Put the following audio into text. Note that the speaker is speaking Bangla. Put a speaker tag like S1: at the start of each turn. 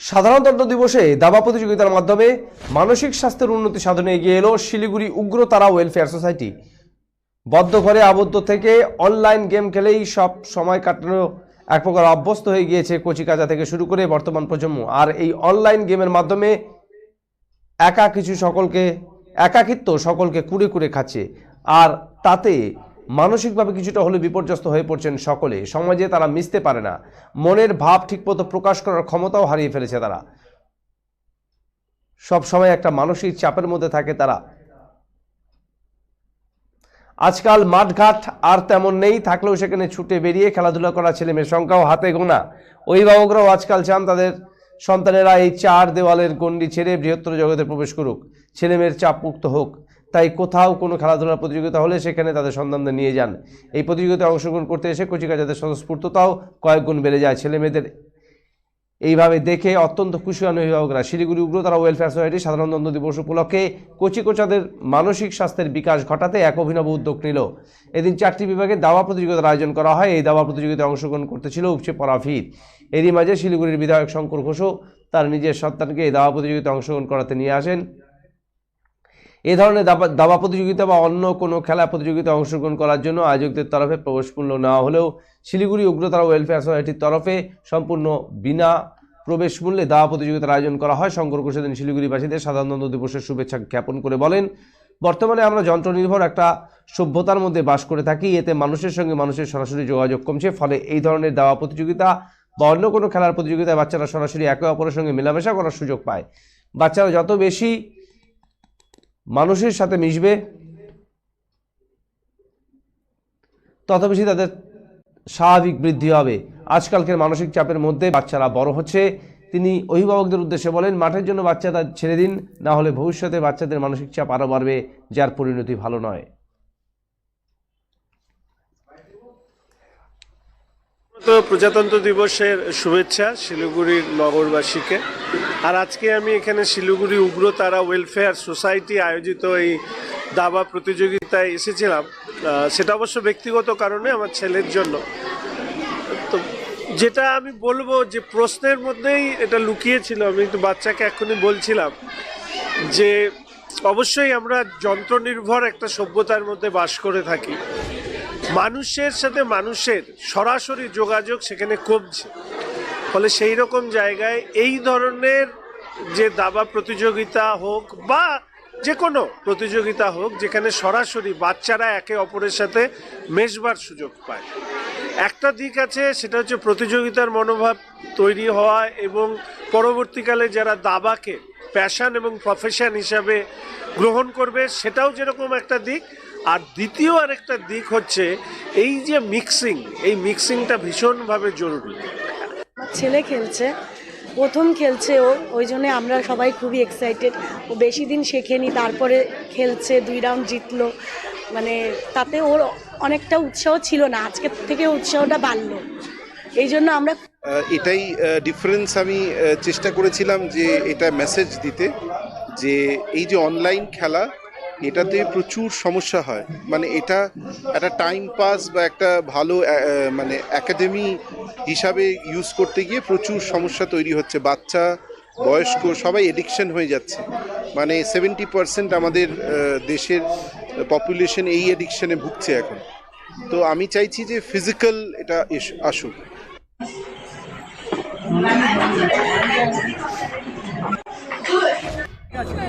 S1: সাধারণতন্ত্র দিবসে দাবা প্রতিযোগিতার মাধ্যমে মানসিক স্বাস্থ্যের উন্নতি সাধনে এগিয়ে এলো শিলিগুড়ি উগ্রতারা ওয়েলফেয়ার সোসাইটি বদ্ধ ঘরে আবদ্ধ থেকে অনলাইন গেম খেলেই সব সময় কাটানো এক প্রকার অভ্যস্ত হয়ে গিয়েছে কচিকাচা থেকে শুরু করে বর্তমান প্রজন্ম। আর এই অনলাইন গেমের মাধ্যমে একা কিছু সকলকে, একাকিত্ব সকলকে কুড়ে কুড়ে খাচ্ছে। আর তাতে মানসিকভাবে কিছুটা হলে বিপর্যস্ত হয়ে পড়ছেন সকলে। সমাজে তারা মিশতে পারে না। মনের ভাব ঠিকমতো প্রকাশ করার ক্ষমতাও হারিয়ে ফেলেছে তারা। সব সময় একটা মানসিক চাপের মধ্যে থাকে তারা। আজকাল মাঠঘাট আর তেমন নেই, থাকলেও সেখানে ছুটে বেরিয়ে খেলাধুলা করা ছেলে মেয়ের সংখ্যাও হাতে গোনা। অভিভাবকরাও আজকাল চান তাদের সন্তানেরা এই চার দেওয়ালের গণ্ডি ছেড়ে বৃহত্তর জগতে প্রবেশ করুক। ছেলেমেয়ের চাপ মুক্ত হোক। তাই কোথাও কোনো খেলাধুলার প্রতিযোগিতা হলে সেখানে তাদের সন্তানদের নিয়ে যান। এই প্রতিযোগিতায় অংশগ্রহণ করতে এসে কচিকাচাদের স্বতঃস্ফূর্ততাও কয়েক গুণ বেড়ে যায় ছেলে মেয়েদের এইভাবে দেখে অত্যন্ত খুশি হন অভিভাবকরা। শিলিগুড়ি উগ্রতারা ওয়েলফেয়ার সোসাইটি সাধারণতন্ত্র দিবস উপলক্ষে কচি কোচাদের মানসিক স্বাস্থ্যের বিকাশ ঘটাতে এক অভিনব উদ্যোগ নিল। এদিন চারটি বিভাগে দাবা প্রতিযোগিতার আয়োজন করা হয়। এই দাবা প্রতিযোগিতায় অংশগ্রহণ করতেছিল উপচে ভিড়। এরই মাঝে শিলিগুড়ির বিধায়ক শঙ্কর ঘোষও তার নিজের সন্তানকে এই দাবা প্রতিযোগিতায় অংশগ্রহণ করাতে নিয়ে আসেন। এ ধরনের দাবা প্রতিযোগিতা বা অন্য কোনো খেলা প্রতিযোগিতায় অংশগ্রহণ করার জন্য আয়োজকদের তরফে প্রবেশ মূল্য নেওয়া হলেও শিলিগুড়ি, উগ্রতারা ওয়েলফেয়ার সোসাইটির তরফে সম্পূর্ণ বিনা প্রবেশ মূল্যে দাবা প্রতিযোগিতার আয়োজন করা হয়। শঙ্কর ঘোষ দিন শিলিগুড়িবাসীদের সাধারণতন্ত্র দিবসের শুভেচ্ছা জ্ঞাপন করে বলেন, বর্তমানে আমরা যন্ত্রনির্ভর একটা সভ্যতার মধ্যে বাস করে থাকি। এতে মানুষের সঙ্গে মানুষের সরাসরি যোগাযোগ কমছে। ফলে এই ধরনের দাবা প্রতিযোগিতা বা অন্য কোনো খেলার প্রতিযোগিতায় বাচ্চারা সরাসরি একে অপরের সঙ্গে মেলামেশা করার সুযোগ পায়। বাচ্চারা যত বেশি মানুষের সাথে মিশবে? তত বেশি তাদের স্বাভাবিক বৃদ্ধি হবে। আজকালকের মানসিক চাপের মধ্যে বাচ্চারা বড় হচ্ছে। তিনি অভিভাবকদের উদ্দেশ্যে বলেন, মাঠের জন্য বাচ্চা তা ছেড়ে দিন, না হলে ভবিষ্যতে বাচ্চাদের মানসিক চাপ আরও বাড়বে, যার পরিণতি ভালো নয়।
S2: তো প্রজাতন্ত্র দিবসের শুভেচ্ছা শিলিগুড়ির নগরবাসীকে। আর আজকে আমি এখানে শিলিগুড়ি উগ্রতারা ওয়েলফেয়ার সোসাইটি আয়োজিত এই দাবা প্রতিযোগিতায় এসেছিলাম। সেটা অবশ্য ব্যক্তিগত কারণে আমার ছেলের জন্য। তো যেটা আমি বলব যে প্রশ্নের মধ্যেই এটা লুকিয়েছিল, আমি একটু বাচ্চাকে এখনই বলছিলাম যে অবশ্যই আমরা যন্ত্র নির্ভর একটা সভ্যতার মধ্যে বাস করে থাকি। মানুষের সাথে মানুষের সরাসরি যোগাযোগ সেখানে কমছে। ফলে সেই রকম জায়গায় এই ধরনের যে দাবা প্রতিযোগিতা হোক বা যে কোনো প্রতিযোগিতা হোক, যেখানে সরাসরি বাচ্চারা একে অপরের সাথে মেশবার সুযোগ পায়। একটা দিক আছে, সেটা হচ্ছে প্রতিযোগিতার মনোভাব তৈরি হওয়া এবং পরবর্তীকালে যারা দাবাকে প্যাশন এবং প্রফেশন হিসাবে গ্রহণ করবে, সেটাও যেরকম একটা দিক আর দ্বিতীয় আরেকটা দিক হচ্ছে এই যে মিক্সিং এই মিক্সিংটা ভীষণভাবে জরুরি।
S3: আমার ছেলে খেলছে প্রথম খেলছে ও ওই জন্য আমরা সবাই খুবই এক্সাইটেড ও বেশি দিন শেখেনি তারপরে খেলছে দুই রাউন্ড জিতলো। মানে তাতে ওর অনেকটা উৎসাহ ছিল না আজকের থেকে উৎসাহটা বাড়লো। এই জন্য আমরা
S4: এটাই ডিফারেন্স আমি চেষ্টা করেছিলাম যে এটা মেসেজ দিতে যে এই যে অনলাইন খেলা এটাতে প্রচুর সমস্যা হয়। মানে এটা একটা টাইম পাস বা একটা ভালো মানে একাডেমি হিসাবে ইউজ করতে গিয়ে প্রচুর সমস্যা তৈরি হচ্ছে। বাচ্চা, বয়স্ক সবাই এডিকশন হয়ে যাচ্ছে। মানে সেভেন্টি পার্সেন্ট আমাদের দেশের পপুলেশন এই এডিকশনে ভুগছে এখন। তো আমি চাইছি যে ফিজিক্যাল এটা আসুক।